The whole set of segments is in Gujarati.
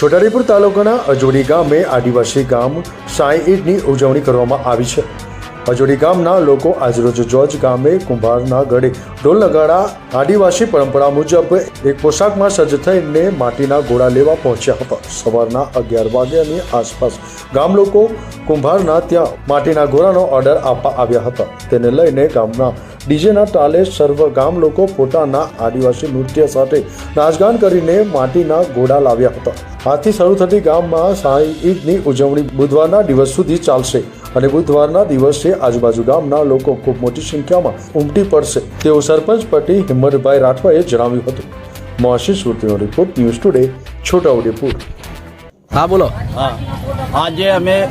છોટાઉદેપુર તાલુકાના અજોડી ગામે આદિવાસી ગામ સાંઈ ઈદની ઉજવણી કરવામાં આવી છે. અજોડી ગામના લોકો આજરોજ જોર્જ ગામે કુંભારના ગળે ઢોલ નગાડા આદિવાસી પરંપરા મુજબ એક પોશાકમાં સજ્જ થઈને માટીના ઘોડા લેવા પહોંચ્યા હતા. સવારના અગિયાર વાગ્યાની આસપાસ ગામ લોકો કુંભારના ત્યાં માટીના ઘોડાનો ઓર્ડર આપવા આવ્યા હતા. તેને લઈને ગામના ડીજેના તાલે સર્વ ગામ લોકો પોતાના આદિવાસી નૃત્ય સાથે નાચગાન કરીને માટીના ઘોડા લાવ્યા હતા. આથી શરૂ થતી ગામમાં સાંઈ ઈદની ઉજવણી બુધવારના દિવસ સુધી ચાલશે અને બુધવારના દિવસે આજુબાજુ ગામના લોકો ખૂબ મોટી સંખ્યામાં ઉમટી પડશે. તેવું સરપંચ પતિ હિંમતભાઈ રાઠવાએ જણાવ્યું હતું. મોહસિન સુરતીનો રિપોર્ટ ન્યૂઝ ટુડે છોટાઉદેપુર. હા બોલો. હા. આજે અમે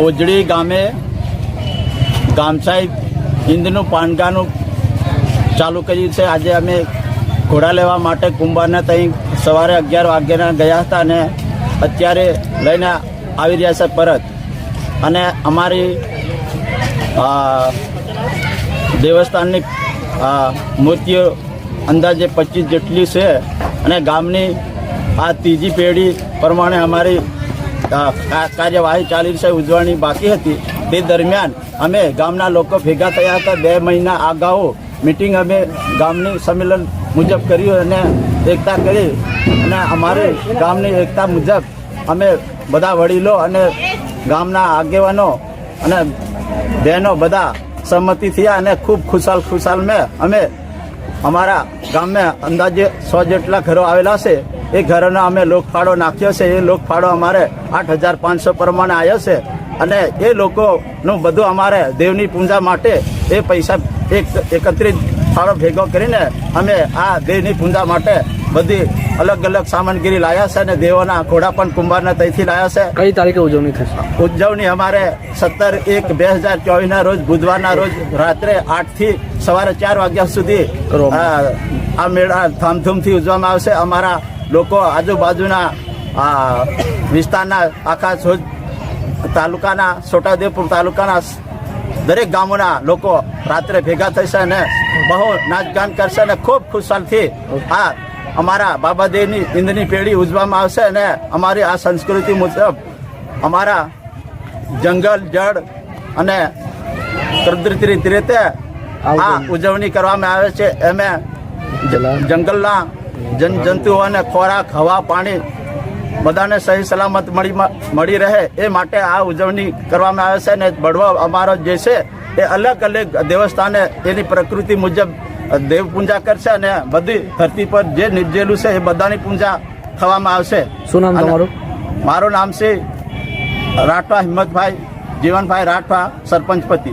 ઓજડી ગામે ગામસાઈ હિન્દનું પાનગાનું ચાલુ કર્યું છે. આજે અમે ઘોડા લેવા માટે કુંભારને ત્યાં સવારે અગિયાર વાગ્યાના ગયા હતા અને અત્યારે લઈને આવી રહ્યા છે પરત. અને અમારી દેવસ્થાનની મૂર્તિઓ અંદાજે પચીસ જેટલી છે અને ગામની આ ત્રીજી પેઢી પ્રમાણે અમારી કાર્યવાહી ચાલી છે. ઉજવણી બાકી હતી. તે દરમિયાન અમે ગામના લોકો ભેગા થયા હતા બે મહિના અગાઉ. મિટિંગ અમે ગામની સંમેલન મુજબ કર્યું અને એકતા કરી. અને અમારે ગામની એકતા મુજબ અમે બધા વડીલો અને ગામના આગેવાનો અને બહેનો બધા સંમતિ થયા અને ખૂબ ખુશાલ ખુશાલ મેં અમે અમારા ગામમાં અંદાજે સો જેટલા ઘરો આવેલા છે. એ ઘરોનો અમે લોકફાળો નાખ્યો છે. એ લોકફાળો અમારે આઠ હજાર પાંચસો પ્રમાણે આવ્યો છે. અને એ લોકોનું બધું અમારે દેવની પૂજા માટે એ પૈસા એક એકત્રિત ફાળો ભેગો કરીને અમે આ દેવની પૂજા માટે બધી અલગ અલગ સામાનગીરી લાયા છે અને દેવોના ઘોડા પણ કુંભારના તઈથી લાયા છે. કઈ તારીખે ઉજવણી થશે? ઉજવણી અમારે સત્તર એક બે હજાર ચોવીસના રોજ બુધવારના રોજ રાત્રે આઠથી સવારે ચાર વાગ્યા સુધી આ મેળા ધામધૂમથી ઉજવવામાં આવશે. અમારા લોકો આજુબાજુના વિસ્તારના આખા તાલુકાના છોટાઉદેપુર તાલુકાના દરેક ગામોના લોકો રાત્રે ભેગા થશે અને બહુ નાચગાન કરશે અને ખૂબ ખુશાલથી આ અમારા બાબાદેવની ઇંદની પેઢી ઉજવવામાં આવશે અને અમારી આ સંસ્કૃતિ મુજબ અમારા જંગલ જળ અને કુદરતી રીતે આ ઉજવણી કરવામાં આવે છે. એમે જંગલના જનજંતુઓને ખોરાક હવા પાણી બધાને સહી સલામત મળી મળી રહે એ માટે આ ઉજવણી કરવામાં આવે છે અને બળવો અમારો જે છે એ અલગ અલગ દેવસ્થાને એની પ્રકૃતિ મુજબ દેવ પૂજા કરશે અને બધી ધરતી પર જે નિપજેલું છે એ બધાની પૂજા થવામાં આવશે. શું નામ તમારું? મારું નામ છે રાઠવા હિંમતભાઈ જીવનભાઈ રાઠવા સરપંચ પતિ